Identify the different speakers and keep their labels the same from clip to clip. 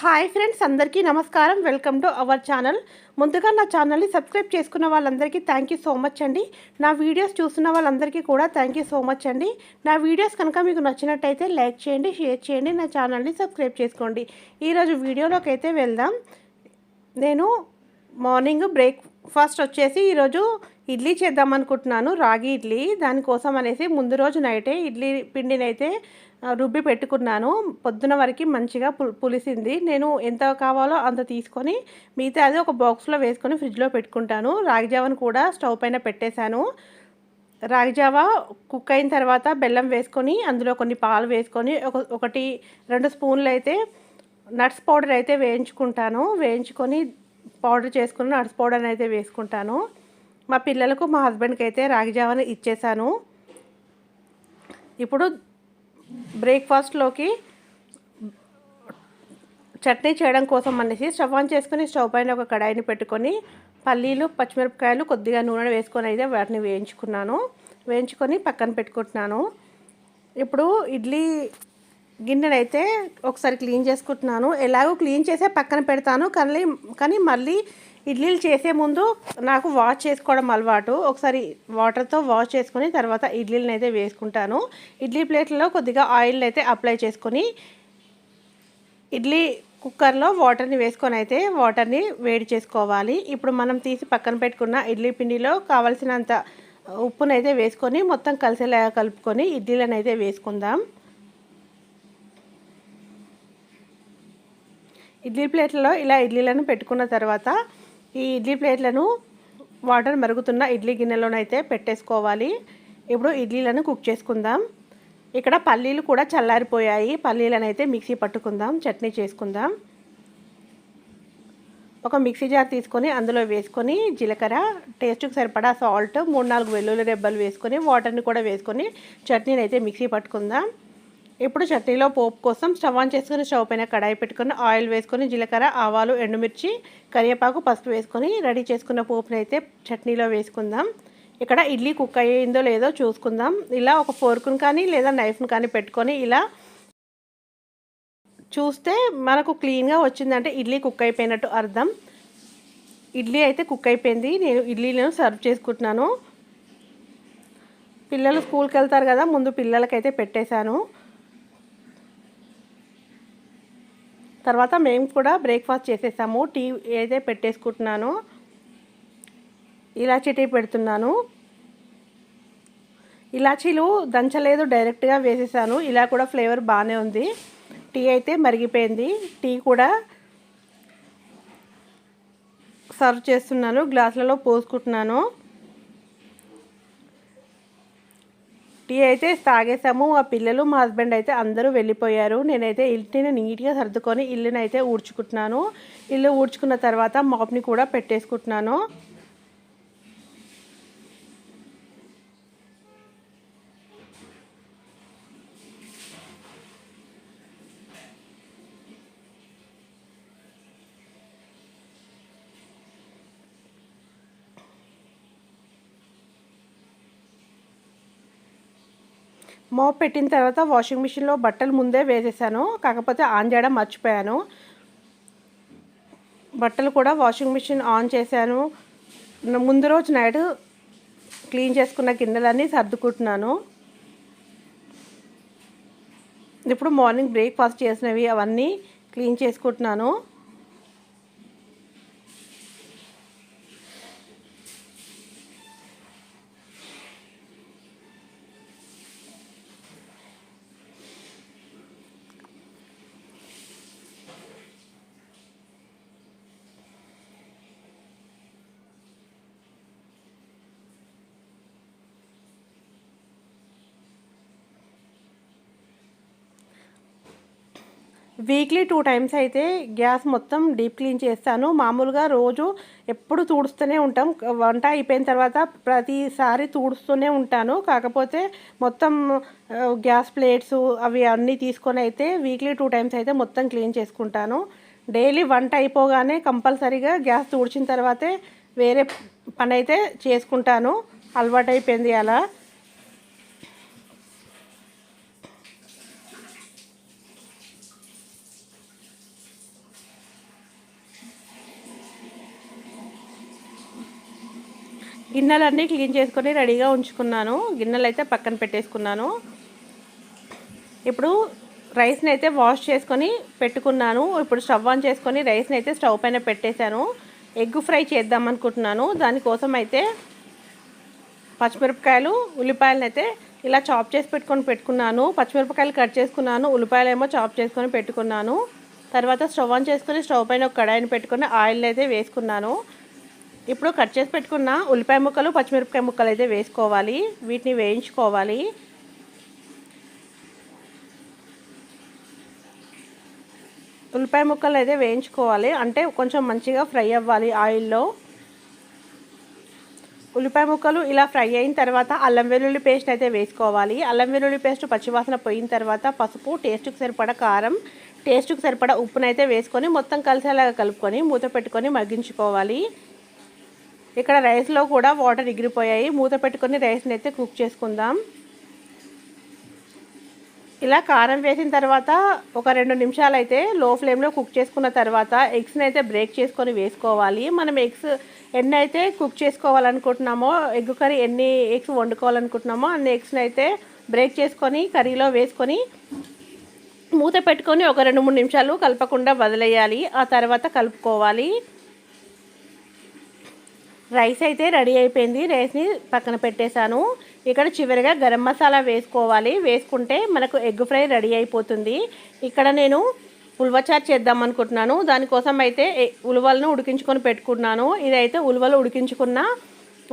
Speaker 1: Hi friends అందరికీ నమస్కారం. Welcome to our channel. ముందుగా నా ఛానల్ని సబ్స్క్రైబ్ చేసుకున్న వాళ్ళందరికీ థ్యాంక్ యూ సో మచ్ అండి. నా వీడియోస్ చూస్తున్న వాళ్ళందరికీ కూడా థ్యాంక్ యూ సో మచ్ అండి. నా వీడియోస్ కనుక మీకు నచ్చినట్టయితే లైక్ చేయండి షేర్ చేయండి నా ఛానల్ని సబ్స్క్రైబ్ చేసుకోండి. ఈరోజు వీడియోలోకి అయితే వెళ్దాం. నేను మార్నింగ్ బ్రేక్ ఫస్ట్ వచ్చేసి ఈరోజు ఇడ్లీ చేద్దాం అనుకుంటున్నాను రాగి ఇడ్లీ. దానికోసం అనేసి ముందు రోజు నైటే ఇడ్లీ పిండిని అయితే రుబ్బి పెట్టుకున్నాను. పొద్దున వరకు మంచిగా పు పులిసింది. నేను ఎంత కావాలో అంత తీసుకొని మిగతా అది ఒక బాక్స్లో వేసుకొని ఫ్రిడ్జ్లో పెట్టుకుంటాను. రాగి జావను కూడా స్టవ్ పైన పెట్టేశాను. రాగి జావ కుక్ అయిన తర్వాత బెల్లం వేసుకొని అందులో కొన్ని పాలు వేసుకొని ఒక ఒకటి రెండు స్పూన్లు అయితే నట్స్ పౌడర్ అయితే వేయించుకుంటాను. వేయించుకొని పౌడర్ చేసుకుని నట్స్ పౌడర్ అయితే వేసుకుంటాను. మా పిల్లలకు మా హస్బెండ్కి అయితే రాగి జావని ఇచ్చేసాను. ఇప్పుడు బ్రేక్ఫాస్ట్లోకి చట్నీ చేయడం కోసం అనేసి స్టవ్ ఆన్ చేసుకుని స్టవ్ పైన ఒక కడాయిని పెట్టుకొని పల్లీలు పచ్చిమిరపకాయలు కొద్దిగా నూనె వేసుకొని అయితే వాటిని వేయించుకున్నాను. వేయించుకొని పక్కన పెట్టుకుంటున్నాను. ఇప్పుడు ఇడ్లీ గిన్నెనైతే ఒకసారి క్లీన్ చేసుకుంటున్నాను. ఎలాగో క్లీన్ చేసే పక్కన పెడతాను. కానీ కానీ మళ్ళీ ఇడ్లీలు చేసే ముందు నాకు వాష్ చేసుకోవడం అలవాటు. ఒకసారి వాటర్తో వాష్ చేసుకొని తర్వాత ఇడ్లీలను అయితే వేసుకుంటాను. ఇడ్లీ ప్లేట్లలో కొద్దిగా ఆయిల్ అయితే అప్లై చేసుకొని ఇడ్లీ కుక్కర్లో వాటర్ని వేసుకొని అయితే వాటర్ని వేడి చేసుకోవాలి. ఇప్పుడు మనం తీసి పక్కన పెట్టుకున్న ఇడ్లీ పిండిలో కావలసినంత ఉప్పునైతే వేసుకొని మొత్తం కలిసేలా కలుపుకొని ఇడ్లీలను అయితే వేసుకుందాం. ఇడ్లీ ప్లేట్లలో ఇలా ఇడ్లీలను పెట్టుకున్న తర్వాత ఈ ఇడ్లీ ప్లేట్లను వాటర్ మరుగుతున్న ఇడ్లీ గిన్నెలోనైతే పెట్టేసుకోవాలి. ఇప్పుడు ఇడ్లీలను కుక్ చేసుకుందాం. ఇక్కడ పల్లీలు కూడా చల్లారిపోయాయి. పల్లీలను అయితే మిక్సీ పట్టుకుందాం. చట్నీ చేసుకుందాం. ఒక మిక్సీ జార్ తీసుకొని అందులో వేసుకొని జీలకర్ర టేస్ట్కి సరిపడా సాల్ట్ మూడు నాలుగు వెల్లుల్లి రెబ్బలు వేసుకొని వాటర్ని కూడా వేసుకొని చట్నీని అయితే మిక్సీ పట్టుకుందాం. ఇప్పుడు చట్నీలో పోపు కోసం స్టవ్ ఆన్ చేసుకొని స్టవ్ పైన కడాయి పెట్టుకుని ఆయిల్ వేసుకొని జీలకర్ర ఆవాలు ఎండుమిర్చి కరివేపాకు పసుపు వేసుకొని రెడీ చేసుకున్న పోపుని అయితే చట్నీలో వేసుకుందాం. ఇక్కడ ఇడ్లీ కుక్ అయ్యిందో లేదో చూసుకుందాం. ఇలా ఒక ఫోర్క్ను కానీ లేదా నైఫ్ని కానీ పెట్టుకొని ఇలా చూస్తే మనకు క్లీన్గా వచ్చిందంటే ఇడ్లీ కుక్ అయిపోయినట్టు అర్థం. ఇడ్లీ అయితే కుక్ అయిపోయింది. నేను ఇడ్లీలను సర్వ్ చేసుకుంటున్నాను. పిల్లలు స్కూల్కి వెళ్తారు కదా ముందు పిల్లలకైతే పెట్టేశాను. తర్వాత మేము కూడా బ్రేక్ఫాస్ట్ చేసేసాము టీ అయితే పెట్టేసుకుంటున్నాను. ఇలాచీ టీ పెడుతున్నాను. ఇలాచీలు దంచలేదు డైరెక్ట్గా వేసేసాను. ఇలా కూడా ఫ్లేవర్ బాగానే ఉంది. టీ అయితే మరిగిపోయింది. టీ కూడా సర్వ్ చేస్తున్నాను గ్లాసులలో పోసుకుంటున్నాను. టీ అయితే తాగేసాము మా పిల్లలు మా హస్బెండ్ అయితే అందరూ వెళ్ళిపోయారు. నేనైతే ఇంటిని నీట్గా సర్దుకొని ఇల్లునైతే ఊడ్చుకుంటున్నాను. ఇల్లు ఊడ్చుకున్న తర్వాత మాప్ని కూడా పెట్టేసుకుంటున్నాను. మోప్ పెట్టిన తర్వాత వాషింగ్ మిషన్లో బట్టలు ముందే వేసేసాను. కాకపోతే ఆన్ చేయడం మర్చిపోయాను. బట్టలు కూడా వాషింగ్ మిషన్ ఆన్ చేశాను. ముందు రోజు నైట్ క్లీన్ చేసుకున్న గిన్నెలన్నీ సర్దుకుంటున్నాను. ఇప్పుడు మార్నింగ్ బ్రేక్ఫాస్ట్ చేసినవి అవన్నీ క్లీన్ చేసుకుంటున్నాను. వీక్లీ టూ టైమ్స్ అయితే గ్యాస్ మొత్తం డీప్ క్లీన్ చేస్తాను. మామూలుగా రోజు ఎప్పుడు తుడుస్తూనే ఉంటాం. వంట అయిపోయిన తర్వాత ప్రతిసారి తుడుస్తూనే ఉంటాను. కాకపోతే మొత్తం గ్యాస్ ప్లేట్స్ అవి అన్నీ తీసుకొని అయితే వీక్లీ టూ టైమ్స్ అయితే మొత్తం క్లీన్ చేసుకుంటాను. డైలీ వంట అయిపోగానే కంపల్సరీగా గ్యాస్ తుడిచిన తర్వాతే వేరే పని అయితే చేసుకుంటాను. అలవాటైపోయింది అలా. గిన్నెలన్నీ క్లీన్ చేసుకొని రెడీగా ఉంచుకున్నాను. గిన్నెలు అయితే పక్కన పెట్టేసుకున్నాను. ఇప్పుడు రైస్ని అయితే వాష్ చేసుకొని పెట్టుకున్నాను. ఇప్పుడు స్టవ్ ఆన్ చేసుకొని రైస్ని అయితే స్టవ్ పైన పెట్టేశాను. ఎగ్ ఫ్రై చేద్దాం అనుకుంటున్నాను. దానికోసం అయితే పచ్చిమిరపకాయలు ఉల్లిపాయలను అయితే ఇలా చాప్ చేసి పెట్టుకొని పెట్టుకున్నాను. పచ్చిమిరపకాయలు కట్ చేసుకున్నాను. ఉల్లిపాయలు ఏమో చాప్ చేసుకొని పెట్టుకున్నాను. తర్వాత స్టవ్ ఆన్ చేసుకొని స్టవ్ పైన ఒక కడాయిని పెట్టుకొని ఆయిల్ అయితే వేసుకున్నాను. ఇప్పుడు కట్ చేసి పెట్టుకున్న ఉల్లిపాయ ముక్కలు పచ్చిమిరపకాయ ముక్కలు అయితే వేసుకోవాలి. వీటిని వేయించుకోవాలి. ఉల్లిపాయ ముక్కలు అయితే వేయించుకోవాలి. అంటే కొంచెం మంచిగా ఫ్రై అవ్వాలి ఆయిల్లో. ఉల్లిపాయ ముక్కలు ఇలా ఫ్రై అయిన తర్వాత అల్లం వెల్లుల్లి పేస్ట్ అయితే వేసుకోవాలి. అల్లం వెల్లుల్లి పేస్ట్ పచ్చివాసన పోయిన తర్వాత పసుపు టేస్ట్కి సరిపడ కారం టేస్ట్కి సరిపడ ఉప్పునైతే వేసుకొని మొత్తం కలిసేలాగా కలుపుకొని మూత పెట్టుకొని మగ్గించుకోవాలి. ఇక్కడ రైస్లో కూడా వాటర్ ఎగిరిపోయాయి. మూత పెట్టుకొని రైస్ని అయితే కుక్ చేసుకుందాం. ఇలా కారం వేసిన తర్వాత ఒక రెండు నిమిషాలు అయితే లో ఫ్లేమ్లో కుక్ చేసుకున్న తర్వాత ఎగ్స్ని అయితే బ్రేక్ చేసుకొని వేసుకోవాలి. మనం ఎగ్స్ ఎన్ని అయితే కుక్ చేసుకోవాలనుకుంటున్నామో ఎగ్ కర్రీ ఎన్ని ఎగ్స్ వండుకోవాలనుకుంటున్నామో అన్ని ఎగ్స్ని అయితే బ్రేక్ చేసుకొని కర్రీలో వేసుకొని మూత పెట్టుకొని ఒక రెండు మూడు నిమిషాలు కలపకుండా వదిలేయాలి. ఆ తర్వాత కలుపుకోవాలి. రైస్ అయితే రెడీ అయిపోయింది. రైస్ని పక్కన పెట్టేశాను. ఇక్కడ చివరిగా గరం మసాలా వేసుకోవాలి. వేసుకుంటే మనకు ఎగ్ ఫ్రై రెడీ అయిపోతుంది. ఇక్కడ నేను ఉల్వచారు చేద్దాం అనుకుంటున్నాను. దానికోసం అయితే ఉలవలను ఉడికించుకొని పెట్టుకున్నాను. ఇదైతే ఉలవలు ఉడికించుకున్న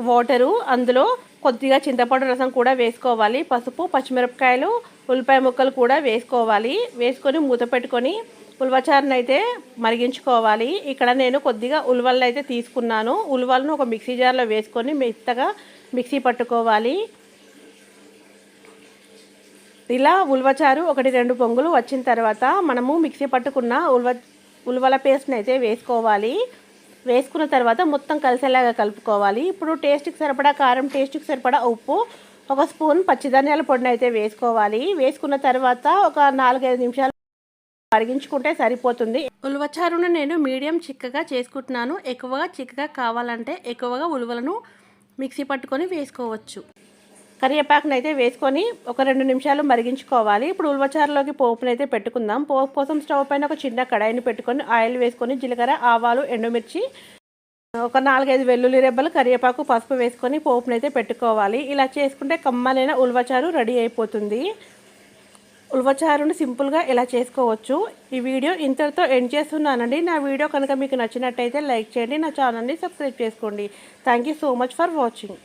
Speaker 1: వాటరు. అందులో కొద్దిగా చింతపండు రసం కూడా వేసుకోవాలి. పసుపు పచ్చిమిరపకాయలు ఉల్లిపాయ ముక్కలు కూడా వేసుకోవాలి. వేసుకొని మూత పెట్టుకొని ఉల్వచారుని అయితే మరిగించుకోవాలి. ఇక్కడ నేను కొద్దిగా ఉల్వలను అయితే తీసుకున్నాను. ఉల్వలను ఒక మిక్సీ జార్లో వేసుకొని మెత్తగా మిక్సీ పట్టుకోవాలి. ఇలా ఉల్వచారు ఒకటి రెండు పొంగులు వచ్చిన తర్వాత మనము మిక్సీ పట్టుకున్న ఉల్వ ఉల్వల పేస్ట్ని అయితే వేసుకోవాలి. వేసుకున్న తర్వాత మొత్తం కలిసేలాగా కలుపుకోవాలి. ఇప్పుడు టేస్ట్కి సరిపడా కారం టేస్ట్కి సరిపడా ఉప్పు ఒక స్పూన్ పచ్చిధాన్యాల పొడిని అయితే వేసుకోవాలి. వేసుకున్న తర్వాత ఒక నాలుగైదు నిమిషాలు మరిగించుకుంటే సరిపోతుంది. ఉలువచారును నేను మీడియం చిక్కగా చేసుకుంటున్నాను. ఎక్కువగా చిక్కగా కావాలంటే ఎక్కువగా ఉలువలను మిక్సీ పట్టుకొని వేసుకోవచ్చు. కరివేపాకుని అయితే వేసుకొని ఒక రెండు నిమిషాలు మరిగించుకోవాలి. ఇప్పుడు ఉల్వచారులోకి పోపుని అయితే పెట్టుకుందాం. పోపు కోసం స్టవ్ పైన ఒక చిన్న కడాయిని పెట్టుకొని ఆయిల్ వేసుకొని జీలకర్ర ఆవాలు ఎండుమిర్చి ఒక నాలుగైదు వెల్లుల్లి రెబ్బలు కరివేపాకు పసుపు వేసుకొని పోపుని అయితే పెట్టుకోవాలి. ఇలా చేసుకుంటే కమ్మలైన ఉల్వచారు రెడీ అయిపోతుంది. ఉల్వచారుని సింపుల్గా ఇలా చేసుకోవచ్చు. ఈ వీడియో ఇంతటితో ఎండ్ చేస్తున్నానండి. నా వీడియో కనుక మీకు నచ్చినట్టయితే లైక్ చేయండి. నా ఛానల్ని సబ్స్క్రైబ్ చేసుకోండి. Thank you so much for watching.